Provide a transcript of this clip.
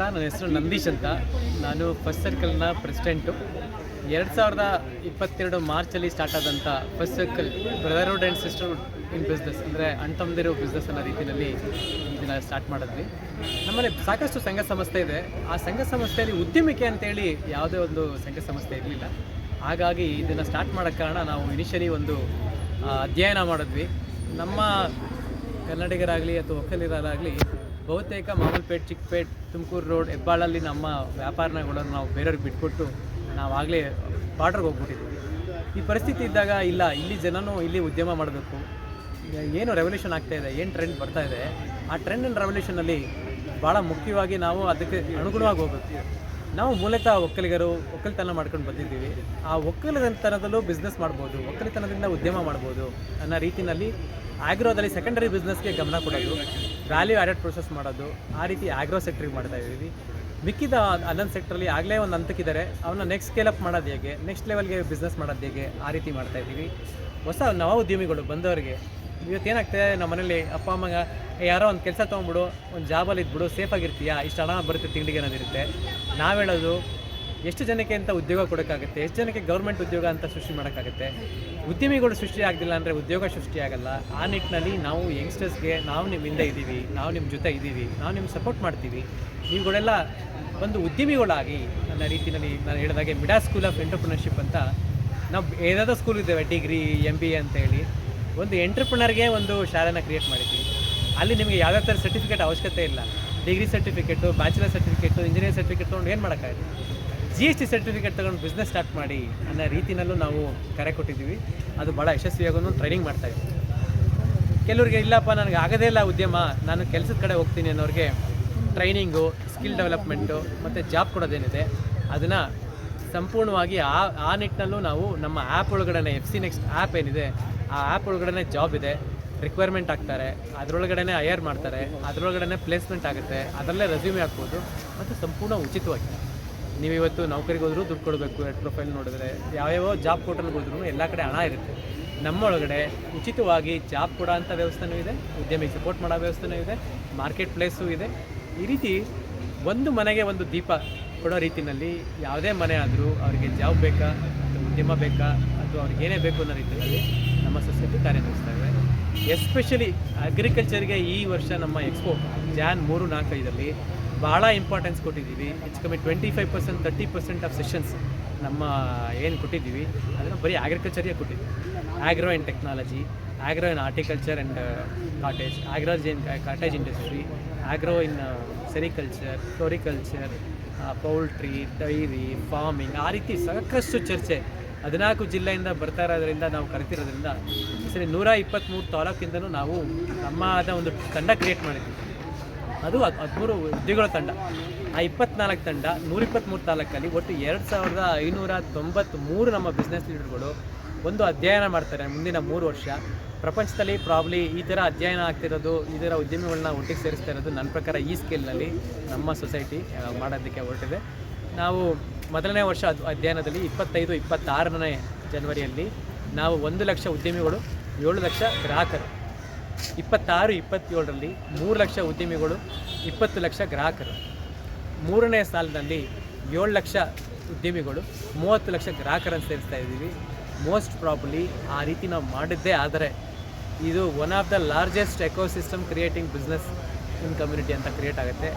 ನನ್ನ ಹೆಸರು ನಂದೀಶ್ ಅಂತ. ನಾನು ಫಸ್ಟ್ ಸರ್ಕಲ್ನ ಪ್ರೆಸಿಡೆಂಟು ಎರಡು ಸಾವಿರದ ಇಪ್ಪತ್ತೆರಡು ಮಾರ್ಚಲ್ಲಿ ಸ್ಟಾರ್ಟ್ ಆದಂಥ first circle brotherhood and sisterhood in business ಅಂದರೆ ಅಣ್ತಮ್ಮದಿರೋ ಬಿಸ್ನೆಸ್ ಅನ್ನೋ ರೀತಿಯಲ್ಲಿ ಇದನ್ನು ಸ್ಟಾರ್ಟ್ ಮಾಡಿದ್ವಿ. ನಮ್ಮಲ್ಲಿ ಸಾಕಷ್ಟು ಸಂಘ ಸಂಸ್ಥೆ ಇದೆ. ಆ ಸಂಘ ಸಂಸ್ಥೆಯಲ್ಲಿ ಉದ್ಯಮಿಕೆ ಅಂತೇಳಿ ಯಾವುದೇ ಒಂದು ಸಂಘ ಸಂಸ್ಥೆ ಇರಲಿಲ್ಲ. ಹಾಗಾಗಿ ಇದನ್ನು ಸ್ಟಾರ್ಟ್ ಮಾಡೋ ಕಾರಣ ನಾವು ಇನಿಷಿಯಲಿ ಒಂದು ಅಧ್ಯಯನ ಮಾಡಿದ್ವಿ. ನಮ್ಮ ಕನ್ನಡಿಗರಾಗಲಿ ಅಥವಾ ಒಕ್ಕಲಿಗರಾಗಲಿ ಬಹುತೇಕ ಮಾಮೂಲ್ಪೇಟ್, ಚಿಕ್ಕಪೇಟ್, ತುಮಕೂರು ರೋಡ್, ಹೆಬ್ಬಾಳಲ್ಲಿ ನಮ್ಮ ವ್ಯಾಪಾರನಗಳನ್ನು ನಾವು ಬೇರೆಯವ್ರಿಗೆ ಬಿಟ್ಕೊಟ್ಟು ನಾವಾಗಲೇ ಬಾರ್ಡ್ರಿಗೆ ಹೋಗ್ಬಿಟ್ಟಿದ್ದೀವಿ ಈ ಪರಿಸ್ಥಿತಿ ಇದ್ದಾಗ ಇಲ್ಲ, ಇಲ್ಲಿ ಜನನೂ ಇಲ್ಲಿ ಉದ್ಯಮ ಮಾಡಬೇಕು. ಏನು ರೆವಲ್ಯೂಷನ್ ಆಗ್ತಾ ಇದೆ, ಏನು ಟ್ರೆಂಡ್ ಬರ್ತಾ ಇದೆ, ಆ ಟ್ರೆಂಡ್ ಆ್ಯಂಡ್ ರೆವಲ್ಯೂಷನಲ್ಲಿ ಭಾಳ ಮುಖ್ಯವಾಗಿ ನಾವು ಅದಕ್ಕೆ ಅನುಗುಣವಾಗಿ ಹೋಗ್ಬೇಕು. ನಾವು ಮೂಲತಃ ಒಕ್ಕಲಿಗರು, ಒಕ್ಕಲಿತನ ಮಾಡ್ಕೊಂಡು ಬಂದಿದ್ದೀವಿ. ಆ ಒಕ್ಕಲಿತನದಲ್ಲೂ ಬಿಸ್ನೆಸ್ ಮಾಡ್ಬೋದು, ಒಕ್ಕಲಿತನದಿಂದ ಉದ್ಯಮ ಮಾಡ್ಬೋದು ಅನ್ನೋ ರೀತಿಯಲ್ಲಿ ಆಗ್ರೋದಲ್ಲಿ ಸೆಕೆಂಡರಿ ಬಿಸ್ನೆಸ್ಗೆ ಗಮನ ಕೊಡೋದು. ವ್ಯಾಲ್ಯೂ ಆ್ಯಡೆಡ್ ಪ್ರೊಸೆಸ್ ಮಾಡೋದು ಆ ರೀತಿ ಆಗ್ರೋ ಸೆಕ್ಟ್ರಿಗೆ ಮಾಡ್ತಾ ಇದ್ದೀವಿ. ಮಿಕ್ಕಿದ ಹನ್ನೊಂದು ಸೆಕ್ಟ್ರಲ್ಲಿ ಆಗಲೇ ಒಂದು ಹಂತಕ್ಕಿದ್ದಾರೆ. ಅವನ್ನ ನೆಕ್ಸ್ಟ್ ಸ್ಕೇಲ್ ಅಪ್ ಮಾಡೋದು ಹೇಗೆ ನೆಕ್ಸ್ಟ್ ಲೆವೆಲ್ಗೆ ಬಿಸ್ನೆಸ್ ಮಾಡೋದು ಹೇಗೆ ಆ ರೀತಿ ಮಾಡ್ತಾ ಇದ್ದೀವಿ. ಹೊಸ ನವ ಉದ್ಯಮಿಗಳು ಬಂದವರಿಗೆ ಇವತ್ತು ಏನಾಗ್ತದೆ ನಮ್ಮ ಮನೇಲಿ ಅಪ್ಪ ಅಮ್ಮಗ "ಏ, ಯಾರೋ ಒಂದು ಕೆಲಸ ತೊಗೊಂಬಿಡು ಒಂದು ಜಾಬಲ್ಲಿ ಇದ್ಬಿಡು ಸೇಫಾಗಿರ್ತೀಯಾ ಇಷ್ಟು ಹಣ ಬರುತ್ತೆ ತಿಂಡಿಗೆ ಅನ್ನೋದಿರುತ್ತೆ. ನಾವು ಹೇಳೋದು ಎಷ್ಟು ಜನಕ್ಕೆ ಅಂತ ಉದ್ಯೋಗ ಕೊಡೋಕ್ಕಾಗುತ್ತೆ? ಎಷ್ಟು ಜನಕ್ಕೆ ಗೌರ್ಮೆಂಟ್ ಉದ್ಯೋಗ ಅಂತ ಸೃಷ್ಟಿ ಮಾಡೋಕ್ಕಾಗುತ್ತೆ? ಉದ್ಯಮಿಗಳು ಸೃಷ್ಟಿ ಆಗಲಿಲ್ಲ ಅಂದರೆ ಉದ್ಯೋಗ ಸೃಷ್ಟಿ ಆಗಲ್ಲ. ಆ ನಿಟ್ಟಿನಲ್ಲಿ ನಾವು ಯಂಗ್ಸ್ಟರ್ಸ್ಗೆ ನಾವು ನಿಮ್ಮ ಹಿಂದೆ ಇದ್ದೀವಿ, ನಾವು ನಿಮ್ಮ ಜೊತೆ ಇದ್ದೀವಿ, ನಾವು ನಿಮ್ಗೆ ಸಪೋರ್ಟ್ ಮಾಡ್ತೀವಿ. ನೀವುಗಳೆಲ್ಲ ಒಂದು ಉದ್ಯಮಿಗಳಾಗಿ ನನ್ನ ರೀತಿಯಲ್ಲಿ ನಾನು ಹೇಳಿದಾಗೆ ಮಿಡಾ ಸ್ಕೂಲ್ ಆಫ್ ಎಂಟರ್ಪ್ರಿನರ್ಶಿಪ್ ಅಂತ ನಾವು ಏನಾದರೂ ಸ್ಕೂಲ್ ಇದ್ದೇವೆ ಡಿಗ್ರಿ ಎಂ ಬಿ ಎ ಅಂತೇಳಿ ಒಂದು ಎಂಟ್ರಪ್ರಿನರ್ಗೆ ಒಂದು ಶಾಲೆನ ಕ್ರಿಯೇಟ್ ಮಾಡಿದ್ದೀವಿ. ಅಲ್ಲಿ ನಿಮಗೆ ಯಾವ್ಯಾವ ಥರ ಸರ್ಟಿಫಿಕೇಟ್ ಅವಶ್ಯಕತೆ ಇಲ್ಲ. Degree certificate bachelor certificate engineer certificate ತೊಗೊಂಡು ಏನು ಮಾಡೋಕ್ಕಾಗುತ್ತೆ? ಜಿ ಎಸ್ ಟಿ ಸರ್ಟಿಫಿಕೇಟ್ ತಗೊಂಡು ಬಿಸ್ನೆಸ್ ಸ್ಟಾರ್ಟ್ ಮಾಡಿ ಅನ್ನೋ ರೀತಿನಲ್ಲೂ ನಾವು ಕರೆ ಕೊಟ್ಟಿದ್ದೀವಿ. ಅದು ಭಾಳ ಯಶಸ್ವಿಯಾಗೂ ಟ್ರೈನಿಂಗ್ ಮಾಡ್ತಾ ಇದ್ದೀವಿ ಕೆಲವರಿಗೆ ಇಲ್ಲಪ್ಪ, ನನಗೆ ಆಗೋದೇ ಇಲ್ಲ ಉದ್ಯಮ, ನಾನು ಕೆಲಸದ ಕಡೆ ಹೋಗ್ತೀನಿ ಅನ್ನೋರಿಗೆ ಟ್ರೈನಿಂಗು ಸ್ಕಿಲ್ ಡೆವಲಪ್ಮೆಂಟು ಮತ್ತು ಜಾಬ್ ಕೊಡೋದೇನಿದೆ, ಅದನ್ನು ಸಂಪೂರ್ಣವಾಗಿ ಆ ಆ ನಿಟ್ಟಿನಲ್ಲೂ ನಾವು ನಮ್ಮ ಆ್ಯಪ್ ಒಳಗಡೆ ಎಫ್ ಸಿ ನೆಕ್ಸ್ಟ್ ಆ್ಯಪ್ ಏನಿದೆ, ಆ ಆ್ಯಪ್ ಒಳಗಡೆ ಜಾಬ್ ಇದೆ. ರಿಕ್ವೈರ್ಮೆಂಟ್ ಆಗ್ತಾರೆ ಅದರೊಳಗಡೆ ಹೈಯರ್ ಮಾಡ್ತಾರೆ ಅದರೊಳಗಡೆ ಪ್ಲೇಸ್ಮೆಂಟ್ ಆಗುತ್ತೆ, ಅದರಲ್ಲೇ ರೆಸ್ಯೂಮೆ ಹಾಕ್ಬೋದು ಮತ್ತು ಸಂಪೂರ್ಣ ಉಚಿತವಾಗಿ. ನೀವು ಇವತ್ತು ನೌಕರಿಗೆ ಹೋದ್ರೂ ದುಡ್ಡು ಕೊಡಬೇಕು ರೆಡ್ ಪ್ರೊಫೈಲ್ ನೋಡಿದ್ರೆ. ಯಾವ್ಯಾವ ಜಾಬ್ ಪೋರ್ಟಲ್ಗೆ ಹೋದ್ರೂ ಎಲ್ಲ ಕಡೆ ಹಣ ಇರುತ್ತೆ. ನಮ್ಮೊಳಗಡೆ ಉಚಿತವಾಗಿ ಜಾಬ್ ಕೊಡೋ ಅಂಥ ವ್ಯವಸ್ಥೆನೂ ಇದೆ, ಉದ್ಯಮಿಗೆ ಸಪೋರ್ಟ್ ಮಾಡೋ ವ್ಯವಸ್ಥೆನೂ ಇದೆ ಮಾರ್ಕೆಟ್ ಪ್ಲೇಸು ಇದೆ. ಈ ರೀತಿ ಒಂದು ಮನೆಗೆ ಒಂದು ದೀಪ ಕೊಡೋ ರೀತಿಯಲ್ಲಿ ಯಾವುದೇ ಮನೆ ಆದರೂ ಅವರಿಗೆ ಜಾಬ್ ಬೇಕಾ, ಅಥವಾ ಉದ್ಯಮ ಬೇಕಾ, ಅಥವಾ ಅವ್ರಿಗೆ ಏನೇ ಬೇಕು ಅನ್ನೋ ರೀತಿಯಲ್ಲಿ ನಮ್ಮ ಸೊಸೈಟಿ ಕಾರ್ಯನಿರ್ವಹಿಸ್ತಾ ಇದೆ. ಎಸ್ಪೆಷಲಿ ಅಗ್ರಿಕಲ್ಚರ್ಗೆ ಈ ವರ್ಷ ನಮ್ಮ ಎಕ್ಸ್ಪೋ ಜಾನ್ ಮೂರು ನಾಲ್ಕೈದಲ್ಲಿ ಭಾಳ ಇಂಪಾರ್ಟೆನ್ಸ್ ಕೊಟ್ಟಿದ್ದೀವಿ. ಹೆಚ್ಚು ಕಮ್ಮಿ twenty five percent thirty percent of sessions ನಮ್ಮ ಏನು ಕೊಟ್ಟಿದ್ದೀವಿ. ಅದನ್ನು ಬರೀ ಅಗ್ರಿಕಲ್ಚರಿಗೆ ಕೊಟ್ಟಿದ್ದೀವಿ. Agro and technology agro in horticulture and cottage agro in cottage industry agro in sericulture floriculture poultry dairy farming ಆ ರೀತಿ ಸಾಕಷ್ಟು ಚರ್ಚೆ. ಹದಿನಾಲ್ಕು ಜಿಲ್ಲೆಯಿಂದ ಬರ್ತಾ ಇರೋದ್ರಿಂದ ನಾವು ಕರಿತಿರೋದ್ರಿಂದ ಸರಿ ನೂರ ಇಪ್ಪತ್ತ್ಮೂರು ತಾಲೂಕಿಂದನೂ ನಾವು ನಮ್ಮ ಆದ ಒಂದು ತಂಡ ಕ್ರಿಯೇಟ್ ಮಾಡಿದ್ವಿ ಅದು ಹದ್- ಹದಿಮೂರು ಉದ್ಯೋಗಗಳ ತಂಡ. ಆ ಇಪ್ಪತ್ನಾಲ್ಕು ತಂಡ ನೂರಿಪ್ಪತ್ತ್ಮೂರು ತಾಲೂಕಲ್ಲಿ ಒಟ್ಟು ಎರಡು ಸಾವಿರದ ಐನೂರ ತೊಂಬತ್ತ್ಮೂರು ನಮ್ಮ ಬಿಸ್ನೆಸ್ ಲೀಡರ್ಗಳು ಒಂದು ಅಧ್ಯಯನ ಮಾಡ್ತಾರೆ ಮುಂದಿನ ಮೂರು ವರ್ಷ. ಪ್ರಪಂಚದಲ್ಲಿ ಪ್ರಾಬ್ಲಿ ಈ ಥರ ಅಧ್ಯಯನ ಆಗ್ತಿರೋದು, ಈ ಥರ ಉದ್ಯಮಿಗಳನ್ನ ಒಟ್ಟಿಗೆ ಸೇರಿಸ್ತಾ ಇರೋದು ನನ್ನ ಪ್ರಕಾರ ಈ ಸ್ಕೇಲ್ನಲ್ಲಿ ನಮ್ಮ ಸೊಸೈಟಿ ಮಾಡೋದಕ್ಕೆ ಹೊರಟಿದೆ. ನಾವು ಮೊದಲನೇ ವರ್ಷ ಅದು ಅಧ್ಯಯನದಲ್ಲಿ ಇಪ್ಪತ್ತೈದು, ಇಪ್ಪತ್ತಾರನೇ ಜನವರಿಯಲ್ಲಿ ನಾವು ಒಂದು ಲಕ್ಷ ಉದ್ಯಮಿಗಳು, ಏಳು ಲಕ್ಷ ಗ್ರಾಹಕರು. ಇಪ್ಪತ್ತಾರು, ಇಪ್ಪತ್ತೇಳರಲ್ಲಿ ಮೂರು ಲಕ್ಷ ಉದ್ಯಮಿಗಳು, ಇಪ್ಪತ್ತು ಲಕ್ಷ ಗ್ರಾಹಕರು. ಮೂರನೇ ಸಾಲಿನಲ್ಲಿ ಏಳು ಲಕ್ಷ ಉದ್ಯಮಿಗಳು, ಮೂವತ್ತು ಲಕ್ಷ ಗ್ರಾಹಕರನ್ನು ಸೇರಿಸ್ತಾ ಇದ್ದೀವಿ. ಮೋಸ್ಟ್ ಪ್ರಾಬ್ಲಿ ಆ ರೀತಿ ನಾವು ಮಾಡಿದ್ದೇ ಆದರೆ ಇದು one of the largest ecosystem creating business in community ಅಂತ ಕ್ರಿಯೇಟ್ ಆಗುತ್ತೆ.